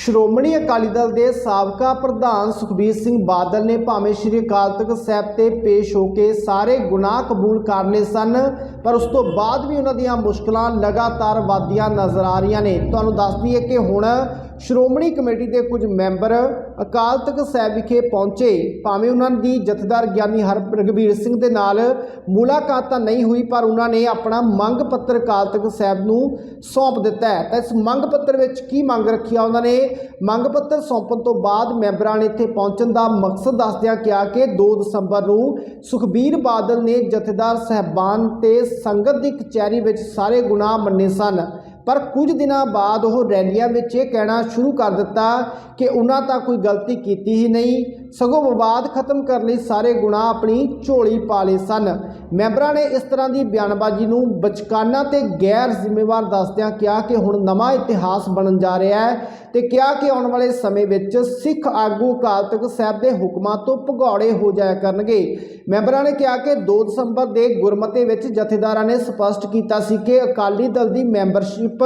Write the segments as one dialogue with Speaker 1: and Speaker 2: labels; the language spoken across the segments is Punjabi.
Speaker 1: ਸ਼੍ਰੋਮਣੀ ਅਕਾਲੀ ਦਲ ਦੇ ਸਾਬਕਾ ਪ੍ਰਧਾਨ ਸੁਖਬੀਰ ਸਿੰਘ ਬਾਦਲ ਨੇ ਭਾਵੇਂ ਸ਼੍ਰੀ ਅਕਾਲ ਤਖਤ ਸਾਹਿਬ ਤੇ ਪੇਸ਼ ਹੋ ਕੇ ਸਾਰੇ ਗੁਨਾਹ ਕਬੂਲ ਕਰਨੇ ਸਨ, ਪਰ ਉਸ ਤੋਂ ਬਾਅਦ ਵੀ ਉਹਨਾਂ ਦੀਆਂ ਮੁਸ਼ਕਲਾਂ ਲਗਾਤਾਰ ਵਧਦੀਆਂ ਨਜ਼ਰ ਆ ਰਹੀਆਂ ਨੇ। ਤੁਹਾਨੂੰ ਦੱਸ ਦਈਏ ਕਿ ਹੁਣ ਸ਼੍ਰੋਮਣੀ ਕਮੇਟੀ ਦੇ ਕੁਝ ਮੈਂਬਰ ਅਕਾਲ ਤਖਤ ਸਾਹਿਬ ਵਿਖੇ ਪਹੁੰਚੇ। ਭਾਵੇਂ ਉਹਨਾਂ ਦੀ ਜਥੇਦਾਰ ਗਿਆਨੀ ਹਰ ਰਘਬੀਰ ਸਿੰਘ ਦੇ ਨਾਲ ਮੁਲਾਕਾਤ ਤਾਂ ਨਹੀਂ ਹੋਈ, ਪਰ ਉਹਨਾਂ ਨੇ ਆਪਣਾ ਮੰਗ ਪੱਤਰ ਅਕਾਲ ਤਖਤ ਸਾਹਿਬ ਨੂੰ ਸੌਂਪ ਦਿੱਤਾ ਹੈ। ਤਾਂ ਇਸ ਮੰਗ ਪੱਤਰ ਵਿੱਚ ਕੀ ਮੰਗ ਰੱਖੀ ਆ, ਉਹਨਾਂ ਨੇ ਮੰਗ ਪੱਤਰ ਸੌਂਪਣ ਤੋਂ ਬਾਅਦ ਮੈਂਬਰਾਂ ਨੇ ਇੱਥੇ ਪਹੁੰਚਣ ਦਾ ਮਕਸਦ ਦੱਸਦਿਆਂ ਕਿਹਾ ਕਿ 2 ਦਸੰਬਰ ਨੂੰ ਸੁਖਬੀਰ ਬਾਦਲ ਨੇ ਜਥੇਦਾਰ ਸਹਿਬਾਨ ਤੇ ਸੰਗਤ ਦੀ ਕਚਹਿਰੀ ਵਿੱਚ ਸਾਰੇ ਗੁਨਾਹ ਮੰਨੇ ਸਨ। ਪਰ ਕੁਝ ਦਿਨਾਂ ਬਾਅਦ ਉਹ ਰੈਲੀਆਂ ਵਿੱਚ ਇਹ ਕਹਿਣਾ ਸ਼ੁਰੂ ਕਰ ਦਿੱਤਾ ਕਿ ਉਹਨਾਂ ਤਾਂ ਕੋਈ ਗਲਤੀ ਕੀਤੀ ਹੀ ਨਹੀਂ। ਸਗੋਂ ਵਿਵਾਦ ਖਤਮ ਕਰਨ ਲਈ ਸਾਰੇ ਗੁਨਾਹ ਆਪਣੀ ਝੋਲੀ ਪਾ ਲਏ ਸਨ। ਮੈਂਬਰਾਂ ਨੇ ਇਸ ਤਰ੍ਹਾਂ ਦੀ ਬਿਆਨਬਾਜ਼ੀ ਨੂੰ ਬਚਕਾਨਾ ਤੇ ਗੈਰ ਜ਼ਿੰਮੇਵਾਰ ਦੱਸਦਿਆਂ ਕਿਹਾ ਕਿ ਹੁਣ ਨਵਾਂ ਇਤਿਹਾਸ ਬਣਨ ਜਾ ਰਿਹਾ ਹੈ ਤੇ ਕਿਹਾ ਕਿ ਆਉਣ ਵਾਲੇ ਸਮੇਂ ਵਿੱਚ ਸਿੱਖ ਆਗੂ ਅਕਾਲ ਤਖਤ ਸਾਹਿਬ ਦੇ ਹੁਕਮਾਂ ਤੋਂ ਭਗੌੜੇ ਹੋ ਜਾਇਆ ਕਰਨਗੇ। ਮੈਂਬਰਾਂ ਨੇ ਕਿਹਾ ਕਿ 2 ਦਸੰਬਰ ਦੇ ਗੁਰਮਤੇ ਵਿੱਚ ਜਥੇਦਾਰਾਂ ਨੇ ਸਪਸ਼ਟ ਕੀਤਾ ਸੀ ਕਿ ਅਕਾਲੀ ਦਲ ਦੀ ਮੈਂਬਰਸ਼ਿਪ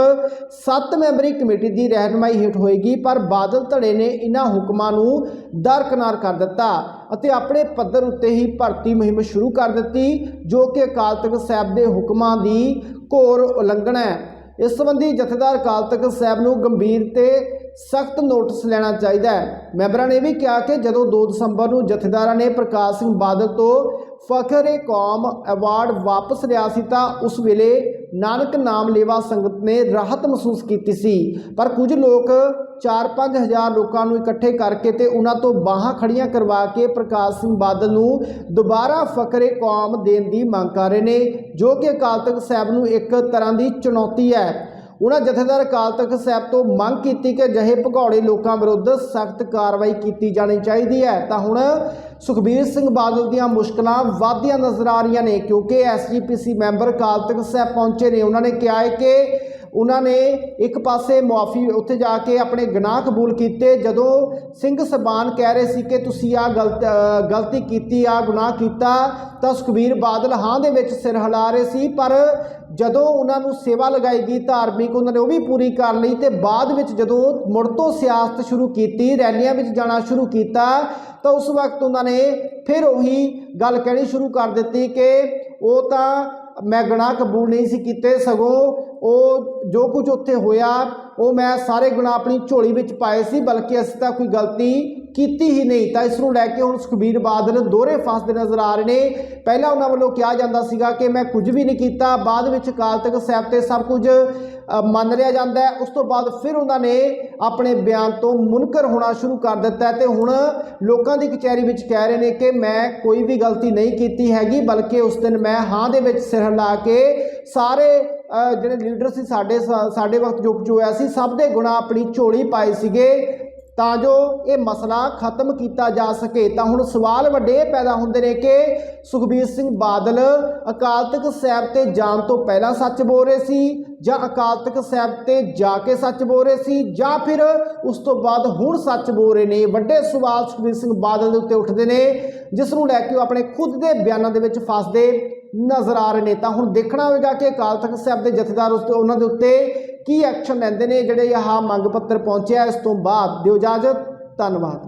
Speaker 1: 7 ਮੈਂਬਰੀ ਕਮੇਟੀ ਦੀ ਰਹਿਨਮਾਈ ਹੇਠ ਹੋਏਗੀ, ਪਰ ਬਾਦਲ ਧੜੇ ਨੇ ਇਹਨਾਂ ਹੁਕਮਾਂ ਨੂੰ ਦਰਕਨਾਰ ਕਰ ਦਿੱਤਾ ਅਤੇ ਆਪਣੇ ਪੱਧਰ ਉੱਤੇ ਹੀ ਭਰਤੀ ਮੁਹਿੰਮ ਸ਼ੁਰੂ ਕਰ ਦਿੱਤੀ, ਜੋ ਕਿ ਅਕਾਲ ਤਖਤ ਸਾਹਿਬ ਦੇ ਹੁਕਮਾਂ ਦੀ ਘੋਰ ਉਲੰਘਣਾ ਹੈ। ਇਸ ਸੰਬੰਧੀ ਜਥੇਦਾਰ ਅਕਾਲ ਤਖਤ ਸਾਹਿਬ ਨੂੰ ਗੰਭੀਰ ਤੇ ਸਖਤ ਨੋਟਿਸ ਲੈਣਾ ਚਾਹੀਦਾ ਹੈ। ਮੈਂਬਰਾਂ ਨੇ ਵੀ ਕਿਹਾ ਕਿ ਜਦੋਂ 2 ਦਸੰਬਰ ਨੂੰ ਜਥੇਦਾਰਾਂ ਨੇ ਪ੍ਰਕਾਸ਼ ਸਿੰਘ ਬਾਦਲ ਤੋਂ ਫਖਰ-ਏ ਕੌਮ ਅਵਾਰਡ ਵਾਪਸ ਲਿਆ ਸੀ ਤਾਂ ਉਸ ਵੇਲੇ ਨਾਨਕ ਨਾਮ ਲੇਵਾ ਸੰਗਤ ਨੇ ਰਾਹਤ ਮਹਿਸੂਸ ਕੀਤੀ ਸੀ। ਪਰ ਕੁਝ ਲੋਕ 4-5 ਹਜ਼ਾਰ ਲੋਕਾਂ ਨੂੰ ਇਕੱਠੇ ਕਰਕੇ ਤੇ ਉਹਨਾਂ ਤੋਂ ਬਾਹਾਂ ਖੜੀਆਂ ਕਰਵਾ ਕੇ ਪ੍ਰਕਾਸ਼ ਸਿੰਘ ਬਾਦਲ ਨੂੰ ਦੁਬਾਰਾ ਫਕਰੇ ਕੌਮ ਦੇਣ ਦੀ ਮੰਗ ਕਰ ਰਹੇ ਨੇ, ਜੋ ਕਿ ਅਕਾਲ ਤਖਤ ਸਾਹਿਬ ਨੂੰ ਇੱਕ ਤਰ੍ਹਾਂ ਦੀ ਚੁਣੌਤੀ ਹੈ। ਉਹਨਾਂ ਜਥੇਦਾਰ ਅਕਾਲ ਤਖਤ ਸਾਹਿਬ ਤੋਂ ਮੰਗ ਕੀਤੀ ਕਿ ਅਜਿਹੇ ਭਗੌੜੇ ਲੋਕਾਂ ਵਿਰੁੱਧ ਸਖਤ ਕਾਰਵਾਈ ਕੀਤੀ ਜਾਣੀ ਚਾਹੀਦੀ ਹੈ। ਤਾਂ ਹੁਣ ਸੁਖਬੀਰ ਸਿੰਘ ਬਾਦਲ ਦੀਆਂ ਮੁਸ਼ਕਲਾਂ ਵਧਦੀਆਂ ਨਜ਼ਰ ਆ ਰਹੀਆਂ ਨੇ, ਕਿਉਂਕਿ ਐਸਜੀਪੀਸੀ ਮੈਂਬਰ ਅਕਾਲ ਤਖਤ ਸਾਹਿਬ ਪਹੁੰਚੇ ਨੇ। ਉਹਨਾਂ ਨੇ ਕਿਹਾ ਹੈ ਕਿ ਉਹਨਾਂ ਨੇ ਇੱਕ ਪਾਸੇ ਮੁਆਫੀ ਉੱਥੇ ਜਾ ਕੇ ਆਪਣੇ ਗੁਨਾਹ ਕਬੂਲ ਕੀਤੇ, ਜਦੋਂ ਸਿੰਘ ਸਬਾਨ ਕਹਿ ਰਹੇ ਸੀ ਕਿ ਤੁਸੀਂ ਆ ਗਲਤ ਗਲਤੀ ਕੀਤੀ ਆ ਗੁਨਾਹ ਕੀਤਾ, ਤਾਂ ਸੁਖਬੀਰ ਬਾਦਲ ਹਾਂ ਦੇ ਵਿੱਚ ਸਿਰ ਹਿਲਾ ਰਹੇ ਸੀ, ਪਰ ਜਦੋਂ ਉਹਨਾਂ ਨੂੰ ਸੇਵਾ ਲਗਾਈ ਗਈ ਧਾਰਮਿਕ, ਉਹਨਾਂ ਨੇ ਉਹ ਵੀ ਪੂਰੀ ਕਰ ਲਈ ਤੇ ਬਾਅਦ ਵਿੱਚ ਜਦੋਂ ਮੁੜ ਤੋਂ ਸਿਆਸਤ ਸ਼ੁਰੂ ਕੀਤੀ, ਰੈਲੀਆਂ ਵਿੱਚ ਜਾਣਾ ਸ਼ੁਰੂ ਕੀਤਾ, ਤਾਂ ਉਸ ਵਕਤ ਉਹਨਾਂ ਨੇ ਫਿਰ ਉਹੀ ਗੱਲ ਕਹਿਣੀ ਸ਼ੁਰੂ ਕਰ ਦਿੱਤੀ ਕਿ ਉਹ ਤਾਂ ਮੈਂ ਗੁਨਾਹ ਕਬੂਲ ਨਹੀਂ ਸੀ ਕੀਤੇ, ਸਗੋਂ ਉਹ ਜੋ ਕੁਝ ਉੱਥੇ ਹੋਇਆ, ਉਹ ਮੈਂ ਸਾਰੇ ਗੁਨਾਹ ਆਪਣੀ ਝੋਲੀ ਵਿੱਚ ਪਾਏ ਸੀ, ਬਲਕਿ ਅਸੀਂ ਤਾਂ ਕੋਈ ਗਲਤੀ ਕੀਤੀ ਹੀ ਨਹੀਂ। ਤਾਂ ਇਸ ਨੂੰ ਲੈ ਕੇ ਹੁਣ ਸੁਖਬੀਰ ਬਾਦਲ ਦੋਹਰੇ ਫਸਦੇ ਨਜ਼ਰ ਆ ਰਹੇ ਨੇ। ਪਹਿਲਾਂ ਉਹਨਾਂ ਵੱਲੋਂ ਕਿਹਾ ਜਾਂਦਾ ਸੀਗਾ ਕਿ ਮੈਂ ਕੁਝ ਵੀ ਨਹੀਂ ਕੀਤਾ। ਬਾਅਦ ਵਿੱਚ ਕਾਲ ਤਖਤ ਸਾਹਿਬ ਤੇ ਸਭ ਕੁਝ ਮੰਨ ਲਿਆ ਜਾਂਦਾ ਉਸ ਤੋਂ ਬਾਅਦ ਫਿਰ ਉਹਨਾਂ ਨੇ ਆਪਣੇ ਬਿਆਨ ਤੋਂ ਮੁਨਕਰ ਹੋਣਾ ਸ਼ੁਰੂ ਕਰ ਦਿੱਤਾ ਹੈ ਤੇ ਹੁਣ ਲੋਕਾਂ ਦੀ ਕਚਹਿਰੀ ਵਿੱਚ ਕਹਿ ਰਹੇ ਨੇ ਕਿ ਮੈਂ ਕੋਈ ਵੀ ਗਲਤੀ ਨਹੀਂ ਕੀਤੀ ਹੈਗੀ, ਬਲਕਿ ਉਸ ਦਿਨ ਮੈਂ ਹਾਂ ਦੇ ਵਿੱਚ ਸਿਰ ਹਿਲਾ ਕੇ ਸਾਰੇ ਜਿਹੜੇ ਲੀਡਰ ਸੀ, ਸਾਡੇ ਸਾ- ਸਾਡੇ ਵਕਤ ਜੋ ਕੁਝ ਹੋਇਆ ਸੀ, ਸਭ ਦੇ ਗੁਨਾਹ ਆਪਣੀ ਝੋਲੀ ਪਾਏ ਸੀਗੇ। ਤਾਂ ਜੋ ਇਹ ਮਸਲਾ ਖਤਮ ਕੀਤਾ ਜਾ ਸਕੇ। ਤਾਂ ਹੁਣ ਸਵਾਲ ਵੱਡੇ ਪੈਦਾ ਹੁੰਦੇ ਨੇ ਕਿ ਸੁਖਬੀਰ ਸਿੰਘ ਬਾਦਲ ਅਕਾਲ ਤਖਤ ਸਾਹਿਬ ਤੇ ਜਾਣ ਤੋਂ ਪਹਿਲਾਂ ਸੱਚ ਬੋਲ ਰਹੇ ਸੀ ਜਾਂ ਅਕਾਲ ਤਖਤ ਸਾਹਿਬ ਤੇ ਜਾ ਕੇ ਸੱਚ ਬੋਲ ਰਹੇ ਸੀ ਜਾਂ ਫਿਰ ਉਸ ਤੋਂ ਬਾਅਦ ਹੁਣ ਸੱਚ ਬੋਲ ਰਹੇ ਨੇ? ਵੱਡੇ ਸਵਾਲ ਸੁਖਬੀਰ ਸਿੰਘ ਬਾਦਲ ਦੇ ਉੱਤੇ ਉੱਠਦੇ ਨੇ, ਜਿਸ ਨੂੰ ਲੈ ਕੇ ਉਹ ਆਪਣੇ ਖੁਦ ਦੇ ਬਿਆਨਾਂ ਦੇ ਵਿੱਚ ਫਸਦੇ ਨਜ਼ਰ ਆ ਰਹੇ ਨੇ। ਤਾਂ ਹੁਣ ਦੇਖਣਾ ਹੋਵੇਗਾ ਕਿ ਅਕਾਲ ਤਖਤ ਸਾਹਿਬ ਦੇ ਜਥੇਦਾਰ ਉਸ ਤੇ ਉਹਨਾਂ ਦੇ ਉੱਤੇ ਕੀ ਐਕਸ਼ਨ ਲੈਂਦੇ ਨੇ ਜਿਹੜੇ ਆਹ ਮੰਗ ਪੱਤਰ ਪਹੁੰਚਿਆ ਇਸ ਤੋਂ ਬਾਅਦ ਦਿਓ ਇਜਾਜ਼ਤ। ਧੰਨਵਾਦ।